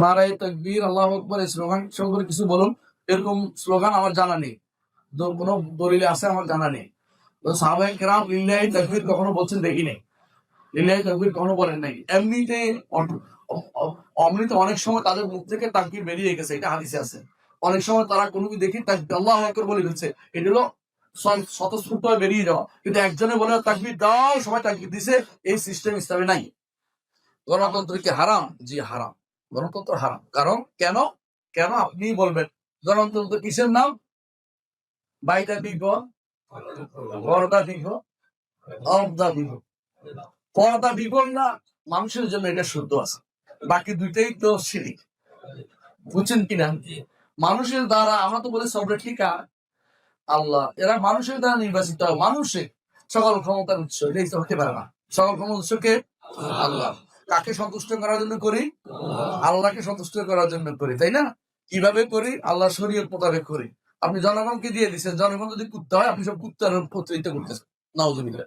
নারায় তকবীর, আল্লাহ আকবর, এই স্লোগান সম্পর্কে কিছু বলুন। এরকম স্লোগান আমার জানা নেই। কোনো দলিলে আছে আমার জানা নেই। তো কেরাম লিল্লাহি তকবীর কখনো বলছেন দেখি নেই। লিল্লাহি তকবীর কখনো বলেন নাই। এমনিতে অট- অ- অ- অমনিতে অনেক সময় তাদের মুখ থেকে তাকবীর বেরিয়ে গেছে, এটা হাদিসে আছে। অনেক সময় তারা কোনো কিছু দেখি আল্লাহ আকবর বলে ফেলছে। এটা হলো স্ব- স্বতঃস্ফূর্ত বেরিয়ে যাওয়া। কিন্তু একজনে বলে, তাকবীর দাও, সবাই তাকবীর দিছে, এই সিস্টেম ইসলামে নাই। গণতন্ত্র হারাম? জি, হারাম। গণতন্ত্র হারাম। কারণ কেন? কেন আপনি বলবেন? গণতন্ত্র কিসের নাম? বাইটা বিজ্ঞ পর্দা বিজ্ঞ অবদা বিজ্ঞ পর্দা বিজ্ঞ না, মানুষের জন্য এটা শুদ্ধ আছে। বাকি দুইটাই তো সিঁড়ি বুঝছেন কিনা? মানুষের দ্বারা, আমরা তো বলি ঠিক আল্লাহ, এরা মানুষের দ্বারা নির্বাচিত। মানুষের সকল ক্ষমতার উৎস, এটাই তো হতে পারে না। সকল ক্ষমতার উৎসকে আল্লাহ। কাকে সন্তুষ্ট করার জন্য করি? আল্লাহকে সন্তুষ্ট করার জন্য করি, তাই না? কীভাবে করি? আল্লাহ শরীয়ত মোতাবেক করি। আপনি জনগণকে দিয়ে দিচ্ছেন জনগণ যদি কুত্তা হয়, আপনি সব কুত্তার প্রতিনিধিত্ব করতেছেন। নওজুবিল্লাহ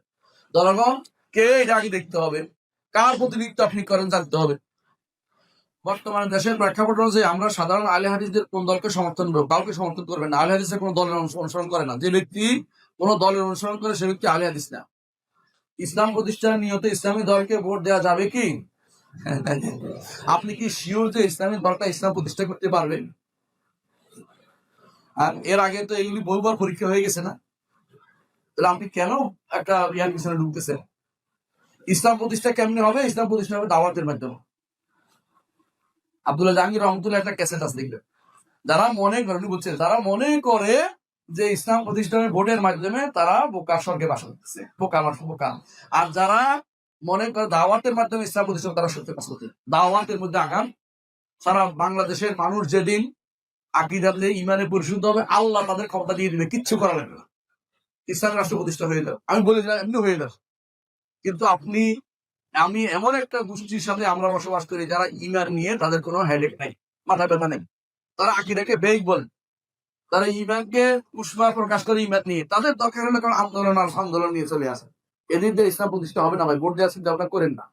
জনগণ, কে এটা আগে দেখতে হবে? কার প্রতিনিধিত্ব আপনি করেন জানতে হবে। বর্তমানে দেশের প্রেক্ষাপট যে আমরা সাধারণ আলী হাদিসদের কোন দলকে সমর্থন করব, কাউকে সমর্থন করবেন না। আলী হাদিসের কোনো দলের অনুসরণ করে না। যে ব্যক্তি কোন দলের অনুসরণ করে, সে ব্যক্তি আলী হাদিস না। ইসলাম প্রতিষ্ঠানের নিয়ত ইসলামী দলকে ভোট দেওয়া যাবে কি? আপনি কি শিওর যে ইসলামী দলটা ইসলাম প্রতিষ্ঠা করতে পারবেন আর এর আগে তো এইগুলি বহুবার পরীক্ষা হয়ে গেছে না? তাহলে আপনি কেন একটা ইয়ার পিছনে ঢুকতেছেন? ইসলাম প্রতিষ্ঠা কেমনি হবে? ইসলাম প্রতিষ্ঠা হবে দাওয়াতের মাধ্যমে। আব্দুল্লাহ জাহাঙ্গীর রহমতুল্লাহ একটা ক্যাসেট আছে, দেখবেন। যারা মনে করে উনি বলছেন যারা মনে করে যে ইসলাম প্রতিষ্ঠানের ভোটের মাধ্যমে তারা বোকা স্বর্গে বাস করতেছে। বোকা মানুষ বোকা। আর যারা মনে করে দাওয়াতের মাধ্যমে ইসলাম প্রতিষ্ঠান তারা সত্যি বাস করতে দাওয়াতের মধ্যে আগাম। সারা বাংলাদেশের মানুষ যেদিন আকিদাতে ইমানে পরিশুদ্ধ হবে, আল্লাহ তাদের ক্ষমতা দিয়ে দিবে। কিচ্ছু করা লাগবে না। ইসলাম রাষ্ট্র প্রতিষ্ঠা হয়ে যাবে। আমি বলে দিলাম, এমনি হয়ে যাবে। কিন্তু আপনি, আমি এমন একটা গোষ্ঠীর সাথে আমরা বসবাস করি যারা ইমান নিয়ে তাদের কোনো হেডেক নাই, মাথা ব্যথা নেই। তারা আকিদাকে বেগ বলে। তারা ইমানকে উষ্মা প্রকাশ করে ইমান নিয়ে। তাদের দরকার হলে আন্দোলন আর আন্দোলন নিয়ে চলে আসে এদিন দিয়ে ইসলাম প্রতিষ্ঠা হবে না ভাই, ভোট দেওয়ার চিন্তা ভাবনা করেন না।